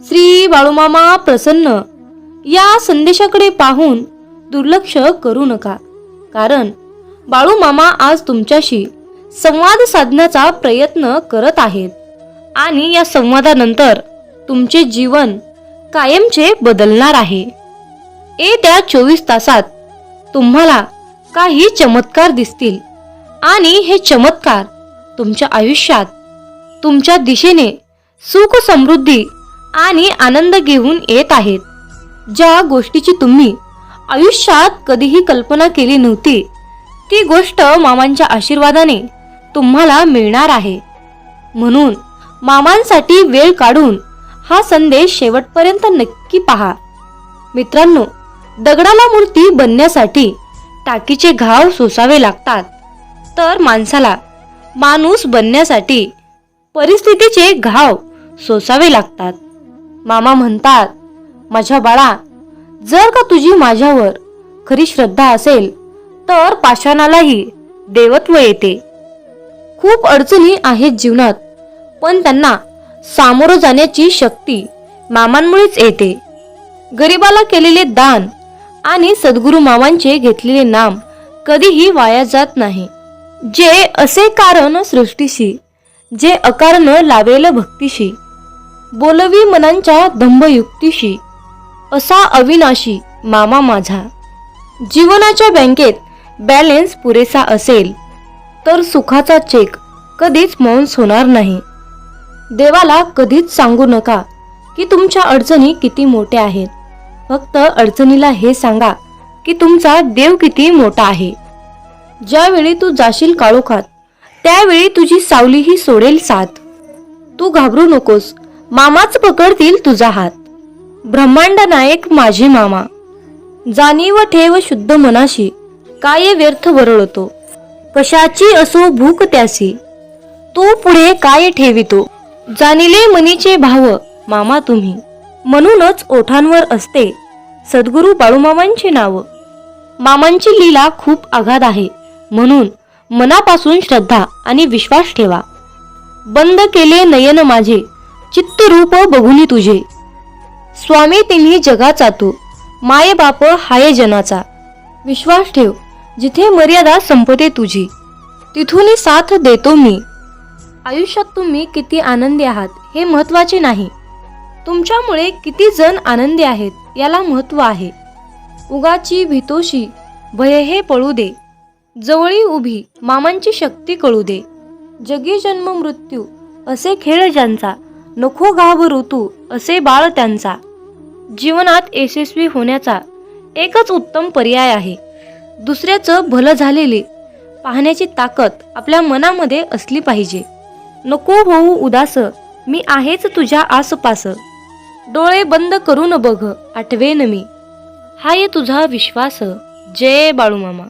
श्री बाळूमामा प्रसन्न. या संदेशाकडे पाहून दुर्लक्ष करू नका. कारण बाळूमामा आज तुमच्याशी संवाद साधण्याचा प्रयत्न करत आहेत. आणि या संवादानंतर तुमचे जीवन कायमचे बदलणार आहे. येत्या चोवीस तासात तुम्हाला काही चमत्कार दिसतील. आणि हे चमत्कार तुमच्या आयुष्यात तुमच्या दिशेने सुख समृद्धी आणि आनंद घेऊन येत आहेत. ज्या गोष्टीची तुम्ही आयुष्यात कधीही कल्पना केली नव्हती ती गोष्ट मामांच्या आशीर्वादाने तुम्हाला मिळणार आहे. म्हणून मामांसाठी वेळ काढून हा संदेश शेवटपर्यंत नक्की पहा. मित्रांनो दगडाला मूर्ती बनण्यासाठी टाकीचे घाव सोसावे लागतात. तर माणसाला माणूस बनण्यासाठी परिस्थितीचे घाव सोसावे लागतात. मामा म्हणतात माझ्या बाळा जर का तुझी माझ्यावर खरी श्रद्धा असेल तर पाषाणालाही देवत्व येते. खूप अडचणी आहेत जीवनात पण त्यांना सामोरं जाण्याची शक्ती मामांमुळेच येते. गरिबाला केलेले दान आणि सद्गुरू मामांचे घेतलेले नाम कधीही वाया जात नाही. जे असे कारण सृष्टीशी जे अकारण लावेल भक्तीशी बोलवी मनांच्या दंभयुक्तीशी असा अविनाशी मामा माझा. जीवनाच्या बँकेत बॅलेन्स पुरेसा असेल तर सुखाचा चेक कधीच मौन्स होणार नाही. देवाला कधीच सांगू नका की तुमच्या अडचणी किती मोठ्या आहेत. फक्त अडचणीला हे सांगा की तुमचा देव किती मोठा आहे. ज्यावेळी तू जाशील काळोखात त्यावेळी तुझी सावलीही सोडेल साथ. तू घाबरू नकोस मामाच पकडतील तुझा हात. ब्रह्मांड नायक माझी मामा. जाणीव ठेव शुद्ध मनाशी काय व्यर्थ वरळतो. कशाची असो भूक त्यासी तो पुढे काय ठेवितो. जाणिले मनीचे भाव मामा तुम्ही. म्हणूनच ओठांवर असते सद्गुरू बाळूमामांचे नाव. मामांची लीला खूप आघात आहे म्हणून मनापासून श्रद्धा आणि विश्वास ठेवा. बंद केले नयन माझे चित्तरूप बघुनी तुझे. स्वामी तिन्ही जगाचा तू. माये बाप जनाचा. विश्वास ठेव जिथे मर्यादा संपते तुझी. तिथून साथ देतो मी. आयुष्यात तुम्ही किती आनंदी आहात हे महत्त्वाचे नाही. तुमच्यामुळे किती जण आनंदी आहेत याला महत्त्व आहे. उगाची भीतोशी भय हे पळू दे. जवळी उभी मामांची शक्ती कळू दे. जगी जन्म मृत्यू असे खेळ ज्यांचा नको घाबरू ऋतू असे बाळ त्यांचा. जीवनात यशस्वी होण्याचा एकच उत्तम पर्याय आहे. दुसऱ्याचं भलं झालेले पाहण्याची ताकद आपल्या मनामध्ये असली पाहिजे. नको होऊ उदास मी आहेच तुझ्या आसपास. डोळे बंद करून बघ आठवेन मी. हाय तुझा विश्वास. जय बाळूमामा.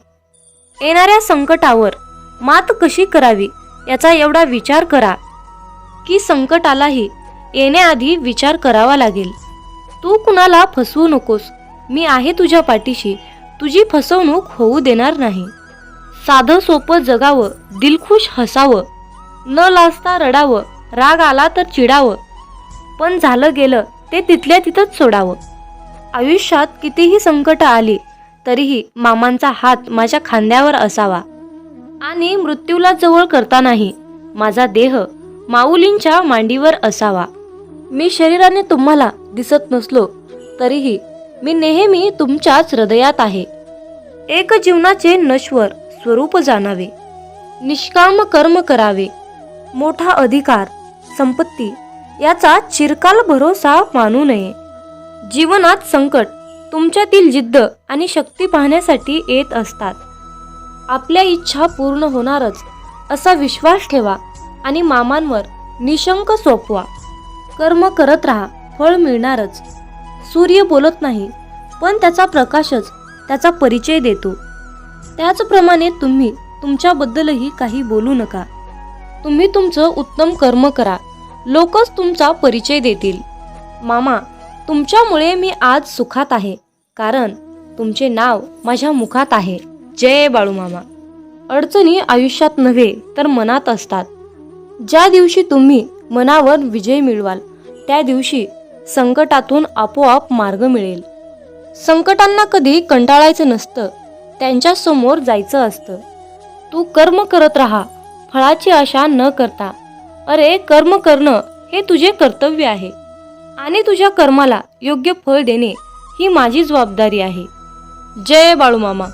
येणाऱ्या संकटावर मात कशी करावी याचा एवढा विचार करा. की संकटालाही येण्याआधी विचार करावा लागेल. तू कुणाला फसवू नकोस. मी आहे तुझ्या पाठीशी. तुझी फसवणूक होऊ देणार नाही. साधं सोपं जगावं दिलखुश हसावं. न लाजता रडावं. राग आला तर चिडावं. पण झालं गेलं ते तिथल्या तिथंच सोडावं. आयुष्यात कितीही संकट आली तरीही मामांचा हात माझ्या खांद्यावर असावा. आणि मृत्यूला जवळ करतानाही माझा देह माऊलींच्या मांडीवर असावा. मी शरीराने तुम्हाला दिसत नसलो तरीही मी नेहमी तुमच्याच हृदयात आहे. एक जीवनाचे नश्वर स्वरूप जाणावे. निष्काम कर्म करावे. मोठा अधिकार संपत्ती याचा चिरकाल भरोसा मानू नये. जीवनात संकट तुमच्यातील जिद्द आणि शक्ती पाहण्यासाठी येत असतात. आपल्या इच्छा पूर्ण होणारच असा विश्वास ठेवा. आणि मामांवर निशंक सोपवा. कर्म करत राहा फळ मिळणारच. सूर्य बोलत नाही पण त्याचा प्रकाशच त्याचा परिचय देतो. त्याचप्रमाणे तुम्ही तुमच्याबद्दलही काही बोलू नका. तुम्ही तुमचं उत्तम कर्म करा. लोकच तुमचा परिचय देतील. मामा तुमच्यामुळे मी आज सुखात आहे कारण तुमचे नाव माझ्या मुखात आहे. जय बाळू मामा अडचणी आयुष्यात नव्हे तर मनात असतात. ज्या दिवशी तुम्ही मनावर विजय मिळवाल त्या दिवशी संकटातून आपोआप मार्ग मिळेल. संकटांना कधी कंटाळायचं नसतं त्यांच्यासमोर जायचं असतं. तू कर्म करत राहा फळाची आशा न करता. अरे कर्म करणं हे तुझे कर्तव्य आहे. आणि तुझ्या कर्माला योग्य फळ देणे ही माझी जबाबदारी आहे. जय बाळूमामा.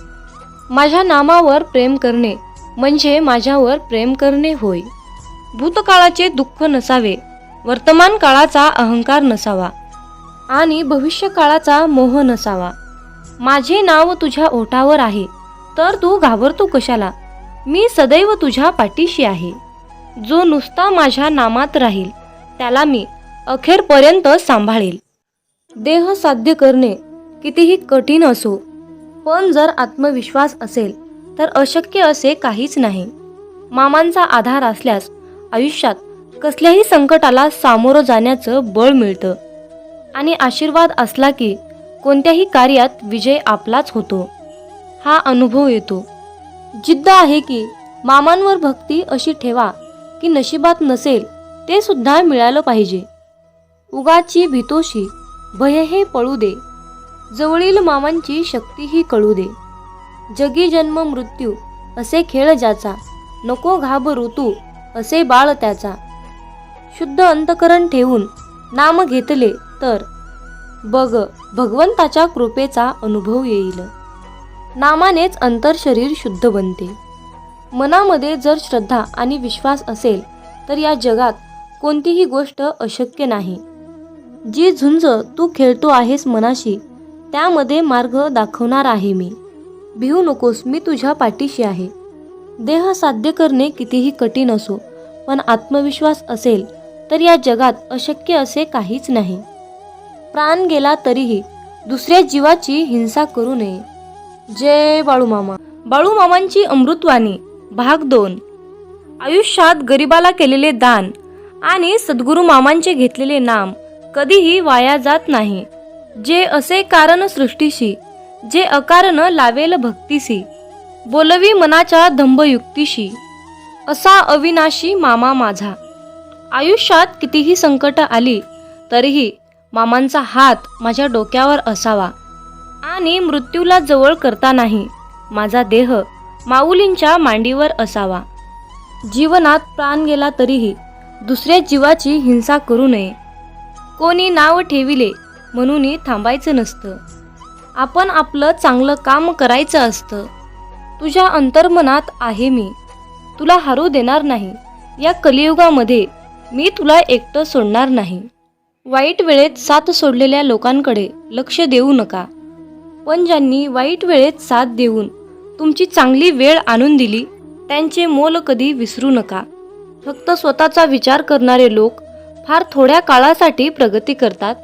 माझ्या नामावर प्रेम करणे म्हणजे माझ्यावर प्रेम करणे होय. भूतकाळाचे दुःख नसावे वर्तमान काळाचा अहंकार नसावा आणि भविष्यकाळाचा मोह नसावा. माझे नाव तुझ्या ओठावर आहे तर तू घाबरतो कशाला? मी सदैव तुझ्या पाठीशी आहे. जो नुसता माझ्या नामात राहील त्याला मी अखेरपर्यंत सांभाळेल. देह साध्य करणे कितीही कठीण असो पण जर आत्मविश्वास असेल तर अशक्य असे काहीच नाही. मामांचा आधार असल्यास आयुष्यात कसल्याही संकटाला सामोरं जाण्याचं बळ मिळतं. आणि आशीर्वाद असला की कोणत्याही कार्यात विजय आपलाच होतो. हा अनुभव येतो. जिद्द आहे की मामांवर भक्ती अशी ठेवा की नशिबात नसेल ते सुद्धा मिळालं पाहिजे. उगाची भीतोशी भय हे पळू दे. जवळील मामांची शक्तीही कळू दे. जगी जन्म मृत्यू असे खेळ ज्याचा नको घाबरू तू. असे बाळ त्याचा. शुद्ध अंतकरण ठेवून नाम घेतले तर बघ भगवंताच्या कृपेचा अनुभव येईल. नामानेच अंतर शरीर शुद्ध बनते. मनामध्ये जर श्रद्धा आणि विश्वास असेल तर या जगात कोणतीही गोष्ट अशक्य नाही. जी झुंज तू खेळतो आहेस मनाशी त्यामध्ये मार्ग दाखवणार आहे मी. भिवू नकोस मी तुझ्या पाठीशी आहे. देह साध्य करणे कितीही कठीण असो पण आत्मविश्वास असेल तर या जगात अशक्य असे काहीच नाही. प्राण गेला तरीही दुसऱ्या जीवाची हिंसा करू नये. जय बाळूमामा. बाळूमामांची अमृतवाणी भाग दोन. आयुष्यात गरिबाला केलेले दान आणि सद्गुरू मामांचे घेतलेले नाम कधीही वाया जात नाही. जे असे कारण सृष्टीशी जे अकारण लावेल भक्तीसी बोलवी मनाच्या धंभयुक्तीशी असा अविनाशी मामा माझा. आयुष्यात कितीही संकट आली तरीही मामांचा हात माझ्या डोक्यावर असावा. आणि मृत्यूला जवळ करता नाही माझा देह माऊलींच्या मांडीवर असावा. जीवनात प्राण गेला तरीही दुसऱ्या जीवाची हिंसा करू नये. कोणी नाव ठेविले म्हणूनही थांबायचं नसतं. आपण आपलं चांगलं काम करायचं असतं. तुझ्या अंतर्मनात आहे मी. तुला हारू देणार नाही. या कलियुगामध्ये मी तुला एकटं सोडणार नाही. वाईट वेळेत साथ सोडलेल्या लोकांकडे लक्ष देऊ नका. पण ज्यांनी वाईट वेळेत साथ देऊन तुमची चांगली वेळ आणून दिली त्यांचे मोल कधी विसरू नका. फक्त स्वतःचा विचार करणारे लोक फार थोड्या काळासाठी प्रगती करतात.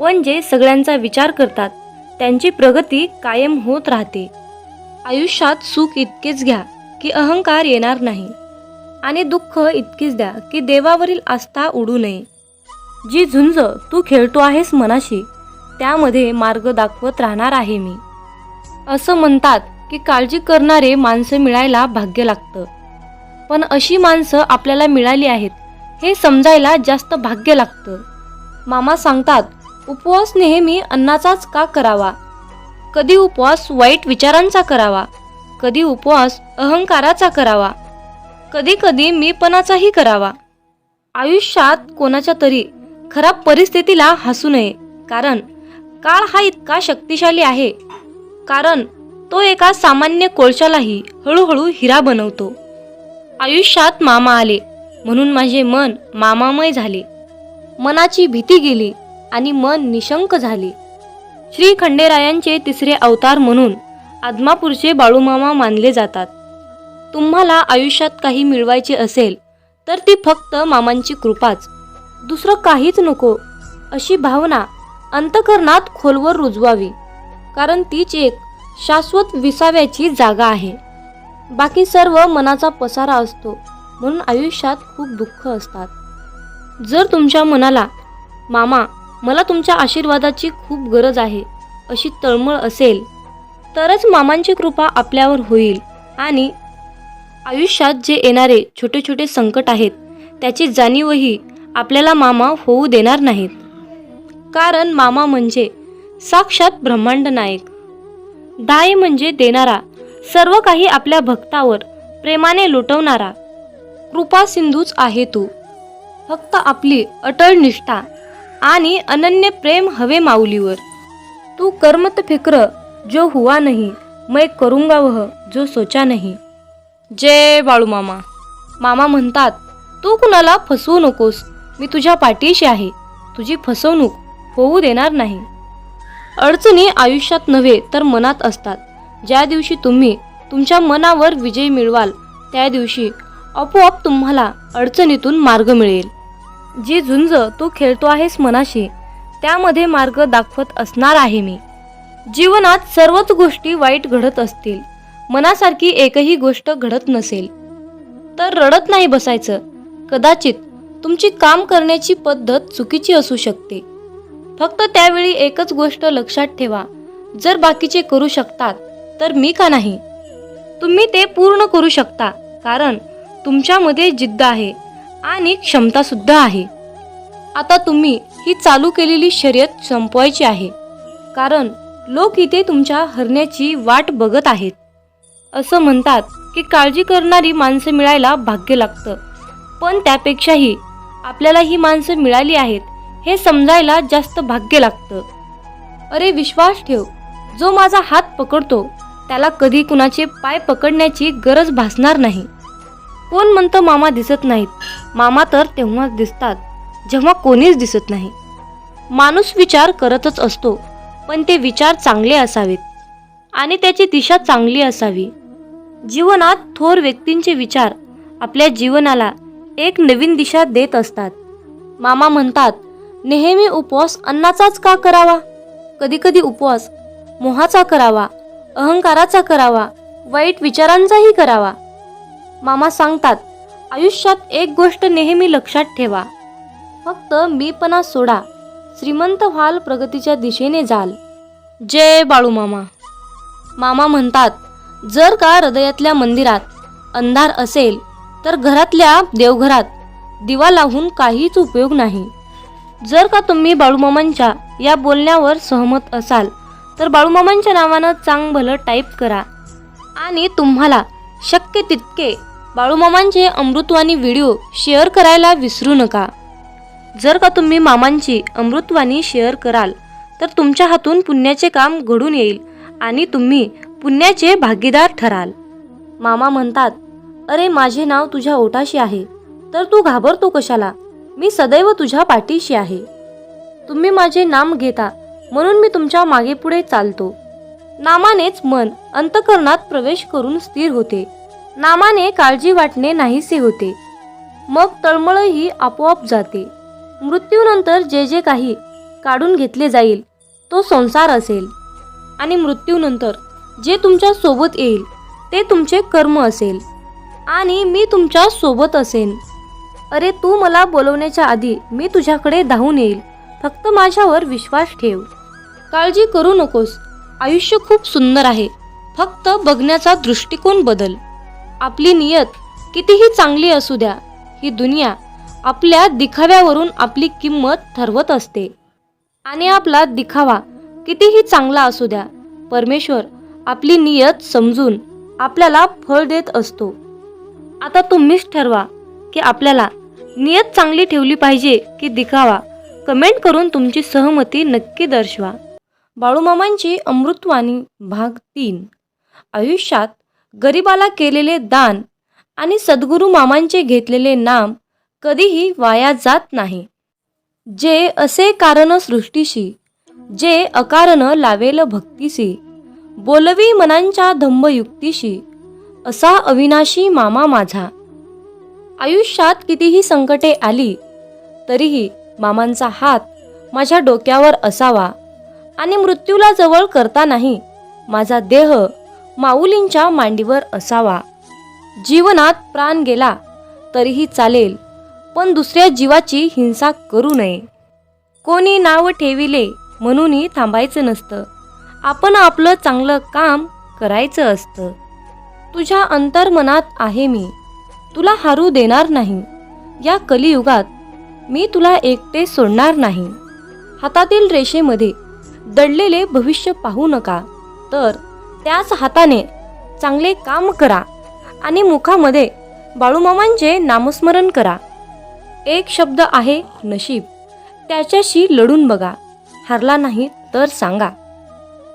पण जे सगळ्यांचा विचार करतात त्यांची प्रगती कायम होत राहते. आयुष्यात सुख इतकेच घ्या की अहंकार येणार नाही. आणि दुःख इतकीच द्या की देवावरील आस्था उडू नये. जी झुंज तू खेळतो आहेस मनाशी त्यामध्ये मार्ग दाखवत राहणार आहे मी. असं म्हणतात की काळजी करणारे माणसं मिळायला भाग्य लागतं. पण अशी माणसं आपल्याला मिळाली आहेत हे समजायला जास्त भाग्य लागतं. मामा सांगतात उपवास नेहमी अन्नाचाच का करावा? कधी उपवास वाईट विचारांचा करावा कधी उपवास अहंकाराचा करावा कधी कधी मीपणाचाही करावा. आयुष्यात कोणाच्या तरी खराब परिस्थितीला हसू नये कारण काळ हा इतका शक्तिशाली आहे कारण तो एका सामान्य कोळशालाही हळूहळू हिरा बनवतो. आयुष्यात मामा आले म्हणून माझे मन मामामय झाले. मनाची भीती गेली आणि मन निशंक झाले. श्री खंडेरायांचे तिसरे अवतार म्हणून आदमापूरचे बाळूमामा मानले जातात. तुम्हाला आयुष्यात काही मिळवायचे असेल तर ती फक्त मामांची कृपाच. दुसरं काहीच नको. अशी भावना अंतकरणात खोलवर रुजवावी कारण तीच एक शाश्वत विसाव्याची जागा आहे. बाकी सर्व मनाचा पसारा असतो म्हणून आयुष्यात खूप दुःख असतात. जर तुमच्या मनाला मामा मला तुमच्या आशीर्वादाची खूप गरज आहे अशी तळमळ असेल तरच मामांची कृपा आपल्यावर होईल. आणि आयुष्यात जे येणारे छोटे छोटे संकट आहेत त्याची जाणीवही आपल्याला मामा होऊ देणार नाहीत. कारण मामा म्हणजे साक्षात ब्रह्मांड नायक. दाय म्हणजे देणारा सर्व काही आपल्या भक्तावर प्रेमाने लुटवणारा. कृपा सिंधूच आहे तू. फक्त आपली अटळ निष्ठा आणि अनन्य प्रेम हवे माऊलीवर. तू कर्मत फिक्र जो हुआ नाही मैं करूंगा वह जो सोचा नाही. जय बाळू मामा मामा म्हणतात तू कुणाला फसवू नकोस. मी तुझ्या पाठीशी आहे. तुझी फसवणूक होऊ देणार नाही. अडचणी आयुष्यात नव्हे तर मनात असतात. ज्या दिवशी तुम्ही तुमच्या मनावर विजय मिळवाल त्या दिवशी आपोआप तुम्हाला अडचणीतून मार्ग मिळेल. जी झुंज तू खेळतो आहेस मनाशी त्यामध्ये मार्ग दाखवत असणार आहे मी. जीवनात सर्वच गोष्टी वाईट घडत असतील मनासारखी एकही गोष्ट घडत नसेल. तर रडत नाही बसायचं. कदाचित तुमची काम करण्याची पद्धत चुकीची असू शकते. फक्त त्यावेळी एकच गोष्ट लक्षात ठेवा. जर बाकीचे करू शकतात तर मी का नाही? तुम्ही ते पूर्ण करू शकता कारण तुमच्यामध्ये जिद्द आहे. आणि क्षमतासुद्धा आहे. आता तुम्ही ही चालू केलेली शर्यत संपवायची आहे. कारण लोक इथे तुमच्या हरण्याची वाट बघत आहेत. असं म्हणतात की काळजी करणारी माणसं मिळायला भाग्य लागतं. पण त्यापेक्षाही आपल्याला ही माणसं मिळाली आहेत हे समजायला जास्त भाग्य लागतं. अरे विश्वास ठेव जो माझा हात पकडतो त्याला कधी कुणाचे पाय पकडण्याची गरज भासणार नाही. कोण म्हणतं मामा दिसत नाहीत? मामा तर तेव्हाच दिसतात जेव्हा कोणीच दिसत नाही. माणूस विचार करतच असतो पण ते विचार चांगले असावेत. आणि त्याची दिशा चांगली असावी. जीवनात थोर व्यक्तींचे विचार आपल्या जीवनाला एक नवीन दिशा देत असतात. मामा म्हणतात नेहमी उपवास अन्नाचाच का करावा? कधीकधी उपवास मोहाचा करावा अहंकाराचा करावा वाईट विचारांचाही करावा. मामा सांगतात आयुष्यात एक गोष्ट नेहमी लक्षात ठेवा. फक्त मीपणा सोडा. श्रीमंत व्हाल प्रगतीच्या दिशेने जाल. जय बाळू मामा. मामा म्हणतात जर का हृदयातल्या मंदिरात अंधार असेल तर घरातल्या देवघरात दिवा लावून काहीच उपयोग नाही. जर का तुम्ही बाळूमामांच्या या बोलण्यावर सहमत असाल तर बाळूमामांच्या नावानं चांग भलं टाईप करा आणि तुम्हाला शक्य तितके बाळूमामांचे अमृतवाणी व्हिडिओ शेअर करायला विसरू नका. जर का तुम्ही मामांची अमृतवाणी शेअर कराल तर तुमच्या हातून पुण्याचे काम घडून येईल आणि तुम्ही पुण्याचे भागीदार ठराल. मामा म्हणतात अरे माझे नाव तुझ्या ओटाशी आहे. तर तू घाबरतो कशाला? मी सदैव तुझ्या पाठीशी आहे. तुम्ही माझे नाम घेता म्हणून मी तुमच्या मागे पुढे चालतो. नामानेच मन अंतकरणात प्रवेश करून स्थिर होते. नामाने काळजी वाटणे नाहीसे होते. मग तळमळही आपोआप जाते. मृत्यूनंतर जे जे काही काढून घेतले जाईल तो संसार असेल. आणि मृत्यूनंतर जे तुमच्यासोबत येईल ते तुमचे कर्म असेल. आणि मी तुमच्यासोबत असेन. अरे तू मला बोलवण्याच्या आधी मी तुझ्याकडे धावून येईल. फक्त माझ्यावर विश्वास ठेव. काळजी करू नकोस. आयुष्य खूप सुंदर आहे. फक्त बघण्याचा दृष्टिकोन बदल. आपली नियत कितीही चांगली असू द्या ही दुनिया आपल्या दिखाव्यावरून आपली किंमत ठरवत असते. आणि आपला दिखावा कितीही चांगला असू द्या परमेश्वर आपली नियत समजून आपल्याला फळ देत असतो. आता तुम्हीच ठरवा की आपल्याला नियत चांगली ठेवली पाहिजे की दिखावा. कमेंट करून तुमची सहमती नक्की दर्शवा. बाळूमामांची अमृतवाणी भाग तीन. आयुष्यात गरिबाला केलेले दान आणि सद्गुरू मामांचे घेतलेले नाम कधीही वाया जात नाही. जे असे कारण सृष्टीशी जे अकारण लावेल भक्तीशी बोलवी मनांच्या धम्मयुक्तीशी असा अविनाशी मामा माझा. आयुष्यात कितीही संकटे आली तरीही मामांचा हात माझ्या डोक्यावर असावा आणि मृत्यूला जवळ करता नाही माझा देह माऊलींच्या मांडीवर असावा. जीवनात प्राण गेला तरीही चालेल पण दुसऱ्या जीवाची हिंसा करू नये. कोणी नाव ठेविले म्हणूनही थांबायचं नसतं. आपण आपलं चांगलं काम करायचं असतं. तुझ्या अंतर्मनात आहे मी. तुला हारू देणार नाही. या कलियुगात मी तुला एकटे सोडणार नाही. हातातील रेषेमध्ये दडलेले भविष्य पाहू नका. तर त्याच हाताने चांगले काम करा आणि मुखामध्ये बाळूमामांचे नामस्मरण करा. एक शब्द आहे नशीब. त्याच्याशी लढून बघा. हरला नाही तर सांगा.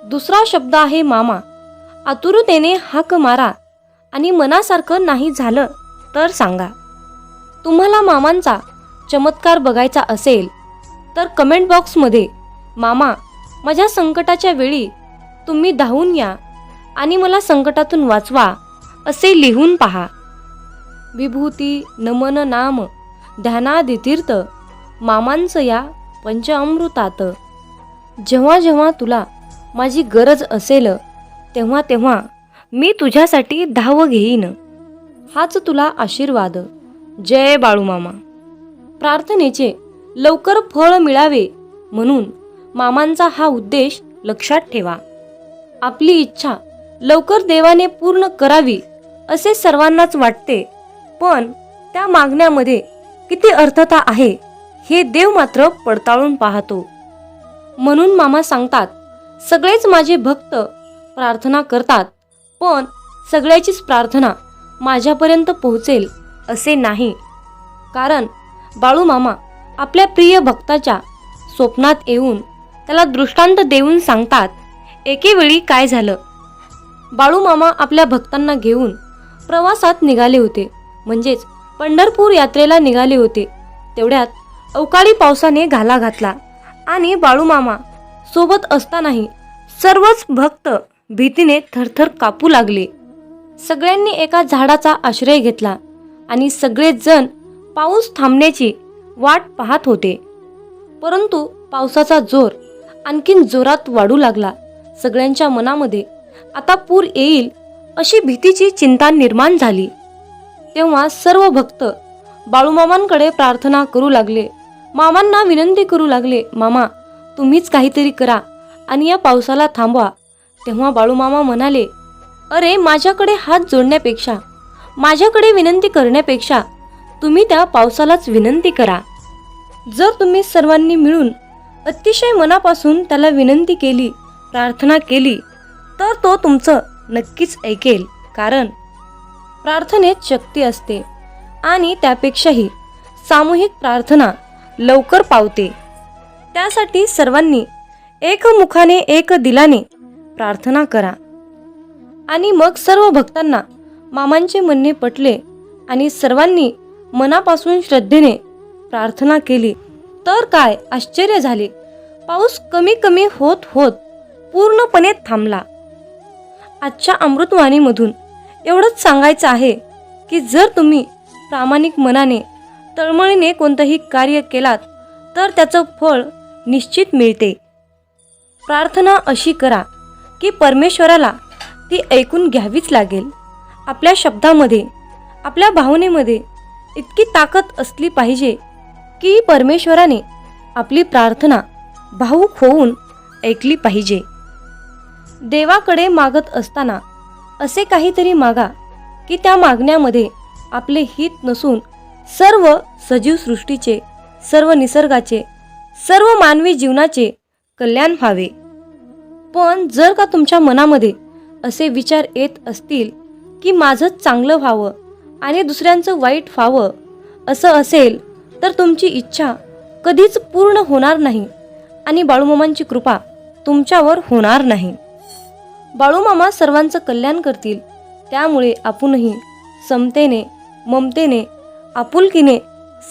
दुसरा शब्द आहे मामा. आतुरतेने हाक मारा आणि मनासारखं नाही झालं तर सांगा. तुम्हाला मामांचा चमत्कार बघायचा असेल तर कमेंट बॉक्समध्ये मामा माझ्या संकटाच्या वेळी तुम्ही धावून या. आणि मला संकटातून वाचवा असे लिहून पहा. विभूती नमन नाम ध्यानादितीर्थ मामांचं या पंचामृतात. जेव्हा जेव्हा तुला माझी गरज असेल तेव्हा तेव्हा मी तुझ्यासाठी धाव घेईन. हाच तुला आशीर्वाद. जय बाळूमामा. प्रार्थनेचे लवकर फळ मिळावे म्हणून मामांचा हा उद्देश लक्षात ठेवा. आपली इच्छा लवकर देवाने पूर्ण करावी असे सर्वांनाच वाटते. पण त्या मागण्यामध्ये किती अर्थता आहे हे देव मात्र पडताळून पाहतो. म्हणून मामा सांगतात सगळेच माझे भक्त प्रार्थना करतात पण सगळ्याचीच प्रार्थना माझ्यापर्यंत पोहोचेल असे नाही. कारण बाळू मामा आपल्या प्रिय भक्ताच्या स्वप्नात येऊन त्याला दृष्टांत देऊन सांगतात एकेवेळी काय झालं? बाळूमामा आपल्या भक्तांना घेऊन प्रवासात निघाले होते. म्हणजेच पंढरपूर यात्रेला निघाले होते. तेवढ्यात अवकाळी पावसाने घाला घातला आणि बाळूमामा सोबत असतानाही सर्वच भक्त भीतीने थरथर कापू लागले. सगळ्यांनी एका झाडाचा आश्रय घेतला आणि सगळेच जण पाऊस थांबण्याची वाट पाहत होते. परंतु पावसाचा जोर आणखीन जोरात वाढू लागला. सगळ्यांच्या मनामध्ये आता पूर येईल अशी भीतीची चिंता निर्माण झाली. तेव्हा सर्व भक्त बाळूमामांकडे प्रार्थना करू लागले. मामांना विनंती करू लागले मामा तुम्हीच काहीतरी करा आणि या पावसाला थांबवा. तेव्हा बाळूमामा म्हणाले अरे माझ्याकडे हात जोडण्यापेक्षा माझ्याकडे विनंती करण्यापेक्षा तुम्ही त्या पावसालाच विनंती करा. जर तुम्ही सर्वांनी मिळून अतिशय मनापासून त्याला विनंती केली प्रार्थना केली तर तो तुमचं नक्कीच ऐकेल कारण प्रार्थनेत शक्ती असते आणि त्यापेक्षाही सामूहिक प्रार्थना लवकर पावते. त्यासाठी सर्वांनी एकमुखाने एक दिलाने प्रार्थना करा. आणि मग सर्व भक्तांना मामांचे म्हणणे पटले आणि सर्वांनी मनापासून श्रद्धेने प्रार्थना केली. तर काय? आश्चर्य झाले. पाऊस कमी कमी होत होत पूर्णपणे थांबला. आजच्या अमृतवाणीमधून एवढंच सांगायचं आहे की जर तुम्ही प्रामाणिक मनाने तळमळीने कोणतंही कार्य केलात तर त्याचं फळ निश्चित मिळते. प्रार्थना अशी करा की परमेश्वराला ती ऐकून घ्यावीच लागेल. आपल्या शब्दामध्ये आपल्या भावनेमध्ये इतकी ताकद असली पाहिजे की परमेश्वराने आपली प्रार्थना भावूक होऊन ऐकली पाहिजे. देवाकडे मागत असताना असे काहीतरी मागा की त्या मागण्यामध्ये आपले हित नसून सर्व सजीव सृष्टीचे सर्व निसर्गाचे सर्व मानवी जीवनाचे कल्याण व्हावे. पण जर का तुमच्या मनामध्ये असे विचार येत असतील की माझंच चांगलं व्हावं आणि दुसऱ्यांचं वाईट व्हावं असं असेल तर तुमची इच्छा कधीच पूर्ण होणार नाही आणि बाळूमामांची कृपा तुमच्यावर होणार नाही. बाळूमामा सर्वांचं कल्याण करतील. त्यामुळे आपणही समतेने ममतेने आपुलकीने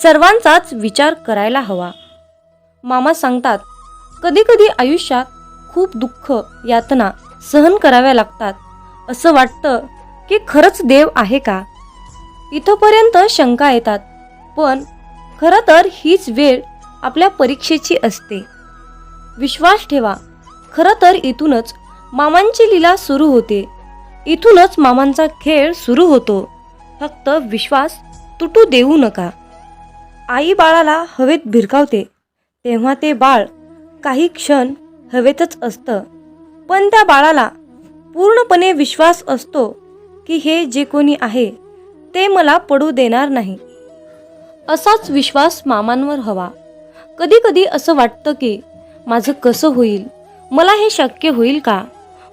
सर्वांचाच विचार करायला हवा. मामा सांगतात कधी कधी आयुष्यात खूप दुःख यातना सहन कराव्या लागतात. असं वाटतं की खरंच देव आहे का? इथंपर्यंत शंका येतात. पण खरं तर हीच वेळ आपल्या परीक्षेची असते. विश्वास ठेवा. खरं तर इथूनच मामांची लीला सुरू होते. इथूनच मामांचा खेळ सुरू होतो. फक्त विश्वास तुटू देऊ नका. आई बाळाला हवेत भिरकावते. तेव्हा ते बाळ काही क्षण हवेतच असतं. पण त्या बाळाला पूर्णपणे विश्वास असतो की हे जे कोणी आहे ते मला पडू देणार नाही. असाच विश्वास मामांवर हवा. कधी कधी असं वाटतं की माझं कसं होईल? मला हे शक्य होईल का?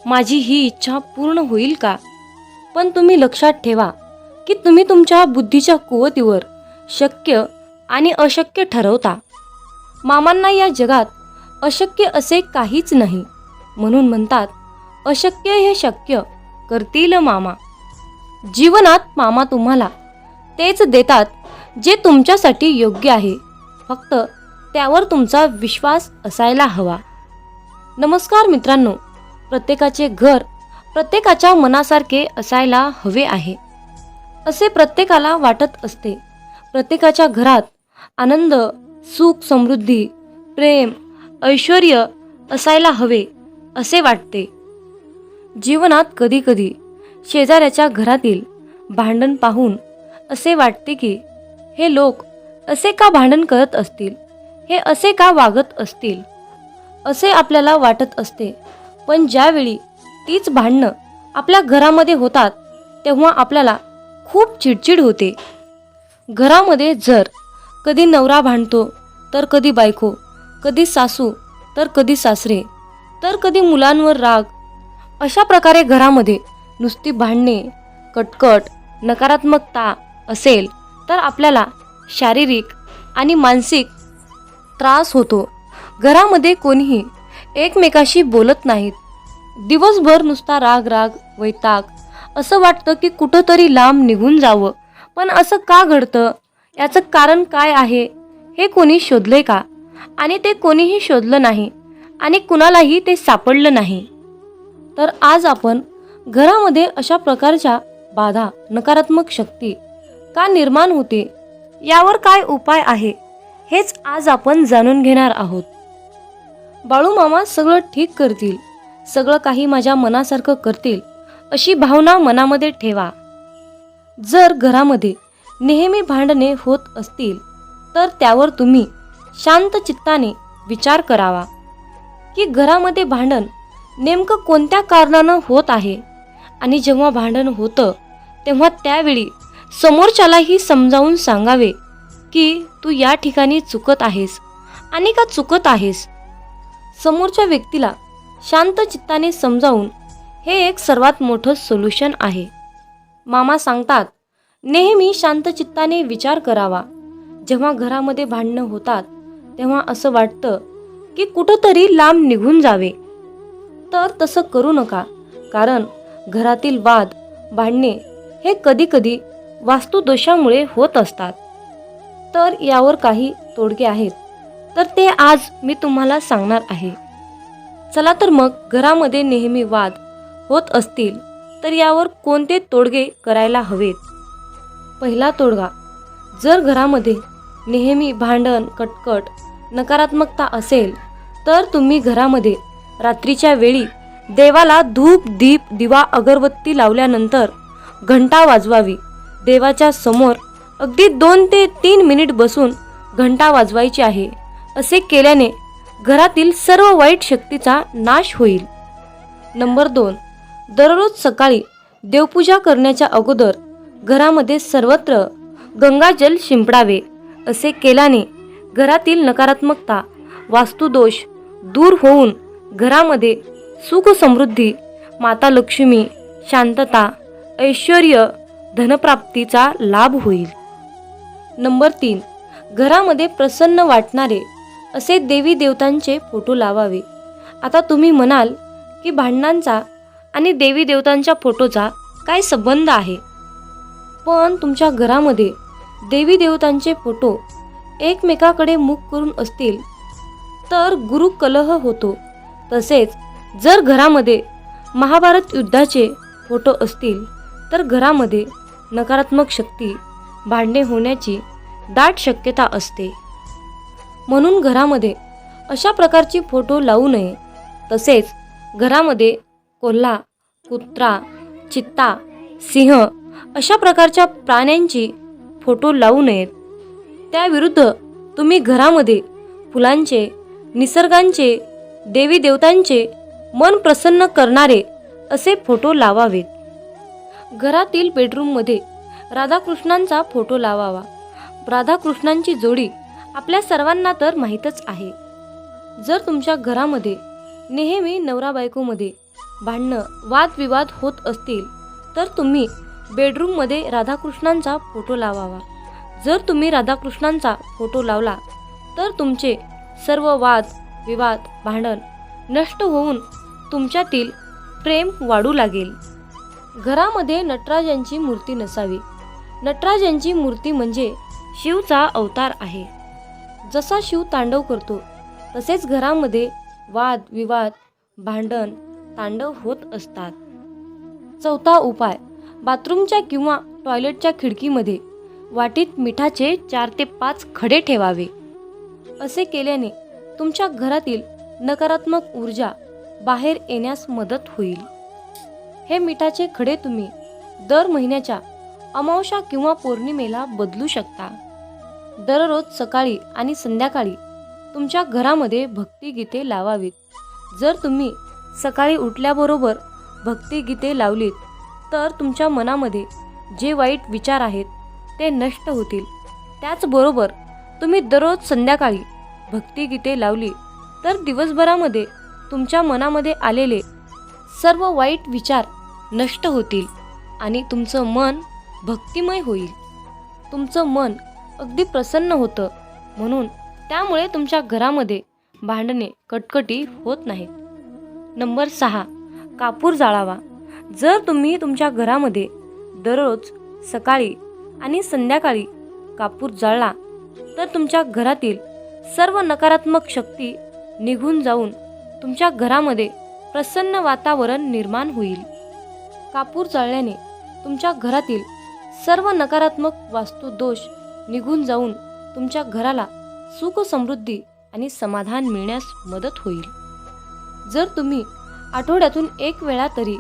माझी ही इच्छा पूर्ण होईल का? पण तुम्ही लक्षात ठेवा की तुम्ही तुमच्या बुद्धीच्या कुवतीवर शक्य आणि अशक्य ठरवता. मामांना या जगात अशक्य असे काहीच नाही. म्हणून म्हणतात अशक्य हे शक्य करतील मामा. जीवनात मामा तुम्हाला तेच देतात जे तुमच्यासाठी योग्य आहे. फक्त त्यावर तुमचा विश्वास असायला हवा. नमस्कार मित्रांनो प्रत्येकाचे घर प्रत्येकाच्या मनासारखे असायला हवे आहे. असे प्रत्येकाला वाटत असते. प्रत्येकाच्या घरात आनंद सुख समृद्धी प्रेम ऐश्वर असायला हवे असे वाटते. जीवनात कधीकधी शेजाऱ्याच्या घरातील भांडण पाहून असे वाटते की हे लोक असे का भांडण करत असतील? हे असे का वागत असतील? असे आपल्याला वाटत असते. पण ज्यावेळी तीच भांडणं आपल्या घरामध्ये होतात तेव्हा आपल्याला खूप चिडचिड होते. घरामध्ये जर कधी नवरा भांडतो तर कधी बायको कधी सासू तर कधी सासरे तर कधी मुलांवर राग अशा प्रकारे घरामध्ये नुसती भांडणे कटकट नकारात्मकता असेल तर आपल्याला शारीरिक आणि मानसिक त्रास होतो. घरामध्ये कोणीही एकमेकाशी बोलत नाहीत. दिवसभर नुसता राग राग वैताग. असं वाटतं की कुठंतरी लांब निघून जावं. पण असं का घडतं? याचं कारण काय आहे? हे कोणी शोधले का? आणि ते कोणीही शोधलं नाही. आणि कुणालाही ते सापडलं नाही. तर आज आपण घरामध्ये अशा प्रकारच्या बाधा नकारात्मक शक्ती का निर्माण होते? यावर काय उपाय आहे? हेच आज आपण जाणून घेणार आहोत. बाळूमामा सगळं ठीक करतील. सगळं काही माझ्या मनासारखं करतील अशी भावना मनामध्ये ठेवा. जर घरामध्ये नेहमी भांडणे होत असतील तर त्यावर तुम्ही शांत चित्ताने विचार करावा. की घरामध्ये भांडण नेमकं कोणत्या कारणानं होत आहे? आणि जेव्हा भांडण होतं तेव्हा त्यावेळी समोरच्यालाही समजावून सांगावे की तू या ठिकाणी चुकत आहेस आणि का चुकत आहेस? समोरच्या व्यक्तीला शांत चित्ताने समजावून हे एक सर्वात मोठं सोल्युशन आहे. मामा सांगतात नेहमी शांत चित्ताने विचार करावा. जेव्हा घरामध्ये भांडणं होतात तेव्हा असं वाटतं की कुठंतरी लांब निघून जावे. तर तसं करू नका कारण घरातील वाद भांडणे हे कधीकधी वास्तुदोषामुळे होत असतात. तर यावर काही तोडगे आहेत. तर ते आज मी तुम्हाला सांगणार आहे. चला तर मग घरामध्ये नेहमी वाद होत असतील तर यावर कोणते तोडगे करायला हवेत? पहिला तोडगा जर घरामध्ये नेहमी भांडण कटकट नकारात्मकता असेल तर तुम्ही घरामध्ये रात्रीच्या वेळी देवाला धूप दीप दिवा अगरबत्ती लावल्यानंतर घंटा वाजवावी. देवाच्या समोर अगदी दोन ते तीन मिनिट बसून घंटा वाजवायची आहे. असे केल्याने घरातील सर्व वाईट शक्तीचा नाश होईल. नंबर दोन. दररोज सकाळी देवपूजा करण्याच्या अगोदर घरामध्ये सर्वत्र गंगाजल शिंपडावे असे केल्याने घरातील नकारात्मकता वास्तुदोष दूर होऊन घरामध्ये सुख समृद्धी माता लक्ष्मी शांतता ऐश्वर धनप्राप्तीचा लाभ होईल. नंबर तीन. घरामध्ये प्रसन्न वाटणारे असे देवी देवतांचे फोटो लावावे. आता तुम्ही म्हणाल की भांडणांचा आणि देवी देवतांच्या फोटोचा काय संबंध आहे? पण तुमच्या घरामध्ये देवी देवतांचे फोटो एकमेकाकडे मुख करून असतील तर गुरु कलह होतो. तसेच जर घरामध्ये महाभारत युद्धाचे फोटो असतील तर घरामध्ये नकारात्मक शक्ती भांडणे होण्याची दाट शक्यता असते. म्हणून घरामध्ये अशा प्रकारची फोटो लावू नये. तसेच घरामध्ये कोल्हा कुत्रा चित्ता सिंह अशा प्रकारच्या प्राण्यांची फोटो लावू नयेत. त्याविरुद्ध तुम्ही घरामध्ये फुलांचे निसर्गांचे देवी देवतांचे मन प्रसन्न करणारे असे फोटो लावावेत. घरातील बेडरूममध्ये राधाकृष्णांचा फोटो लावावा. राधाकृष्णांची जोडी आपल्या सर्वांना तर माहीतच आहे. जर तुमच्या घरामध्ये नेहमी नवरा बायकोमध्ये भांडणं वादविवाद होत असतील तर तुम्ही बेडरूममध्ये राधाकृष्णांचा फोटो लावावा. जर तुम्ही राधाकृष्णांचा फोटो लावला तर तुमचे सर्व वाद विवाद भांडण नष्ट होऊन तुमच्यातील प्रेम वाढू लागेल. घरामध्ये नटराजांची मूर्ती नसावी. नटराजांची मूर्ती म्हणजे शिवचा अवतार आहे. जसा शिव तांडव करतो तसेच घरामध्ये वाद विवाद भांडण तांडव होत असतात. चौथा उपाय बाथरूमच्या किंवा टॉयलेटच्या खिडकीमध्ये वाटीत मिठाचे चार ते पाच खडे ठेवावे. असे केल्याने तुमच्या घरातील नकारात्मक ऊर्जा बाहेर येण्यास मदत होईल. हे मिठाचे खडे तुम्ही दर महिन्याच्या अमावशा किंवा पौर्णिमेला बदलू शकता. दररोज सकाळी आणि संध्याकाळी तुमच्या घरामध्ये भक्तिगीते लावावीत. जर तुम्ही सकाळी उठल्याबरोबर भक्तिगीते लावलीत तर तुमच्या मनामध्ये जे वाईट विचार आहेत ते नष्ट होतील. त्याचबरोबर तुम्ही दररोज संध्याकाळी भक्तिगीते लावली तर दिवसभरामध्ये तुमच्या मनामध्ये आलेले सर्व वाईट विचार नष्ट होतील आणि तुमचं मन भक्तिमय होईल. तुमचं मन अगदी प्रसन्न होतं. म्हणून त्यामुळे तुमच्या घरामध्ये भांडणे कटकटी होत नाहीत. नंबर सहा कापूर जाळावा. जर तुम्ही तुमच्या घरामध्ये दररोज सकाळी आणि संध्याकाळी कापूर जाळला तर तुमच्या घरातील सर्व नकारात्मक शक्ती निघून जाऊन तुमच्या घरामध्ये प्रसन्न वातावरण निर्माण होईल. कापूर जाळल्याने तुमच्या घरातील सर्व नकारात्मक वास्तुदोष निघून जाऊन तुमच्या घराला सुख समृद्धी आणि समाधान मिळण्यास मदत होईल. जर तुम्ही आठवड्यातून एक वेळा तरी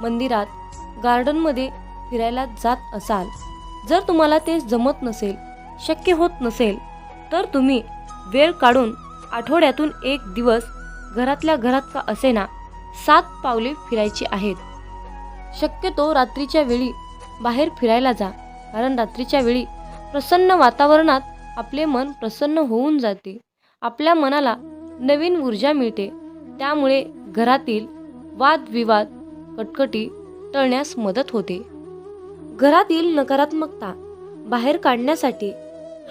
मंदिरात गार्डनमध्ये फिरायला जात असाल जर तुम्हाला ते जमत नसेल शक्य होत नसेल तर तुम्ही वेळ काढून आठवड्यातून एक दिवस घरातल्या घरात का असेना सात पावले फिरायची आहेत. शक्यतो रात्रीच्या वेळी बाहेर फिरायला जा कारण रात्रीच्या वेळी प्रसन्न वातावरणात आपले मन प्रसन्न होऊन जाते. आपल्या मनाला नवीन ऊर्जा मिळते. त्यामुळे घरातील वादविवाद कटकटी टळण्यास मदत होते. घरातील नकारात्मकता बाहेर काढण्यासाठी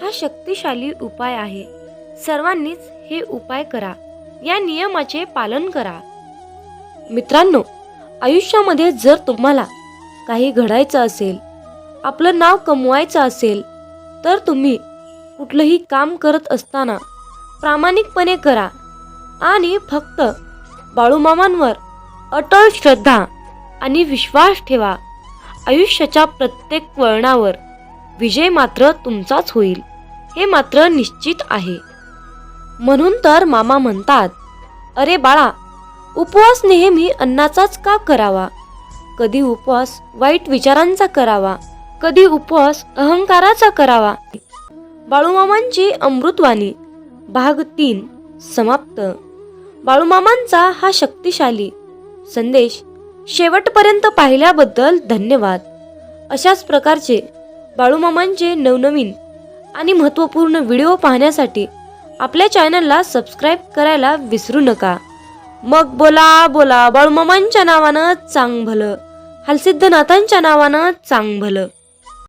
हा शक्तिशाली उपाय आहे. सर्वांनीच हे उपाय करा. या नियमाचे पालन करा. मित्रांनो आयुष्यामध्ये जर तुम्हाला काही घडायचं असेल आपलं नाव कमवायचं असेल तर तुम्ही कुठलंही काम करत असताना प्रामाणिकपणे करा आणि फक्त बाळूमामांवर अटळ श्रद्धा आणि विश्वास ठेवा. आयुष्याच्या प्रत्येक वळणावर विजय मात्र तुमचाच होईल हे मात्र निश्चित आहे. म्हणून तर मामा म्हणतात अरे बाळा उपवास नेहमी अन्नाचाच का करावा? कधी उपवास वाईट विचारांचा करावा? कधी उपवास अहंकाराचा करावा? बाळूमामांची अमृतवाणी. भाग तीन. समाप्त. बाळूमामांचा हा शक्तिशाली संदेश शेवटपर्यंत पाहिल्याबद्दल धन्यवाद. अशाच प्रकारचे बाळूमामांचे नवनवीन आणि महत्त्वपूर्ण व्हिडिओ पाहण्यासाठी आपल्या चॅनलला सबस्क्राईब करायला विसरू नका. मग बोला बोला बाळूमामांच्या नावानं चांग भलं हलसिद्धनाथांच्या नावानं चांग भलं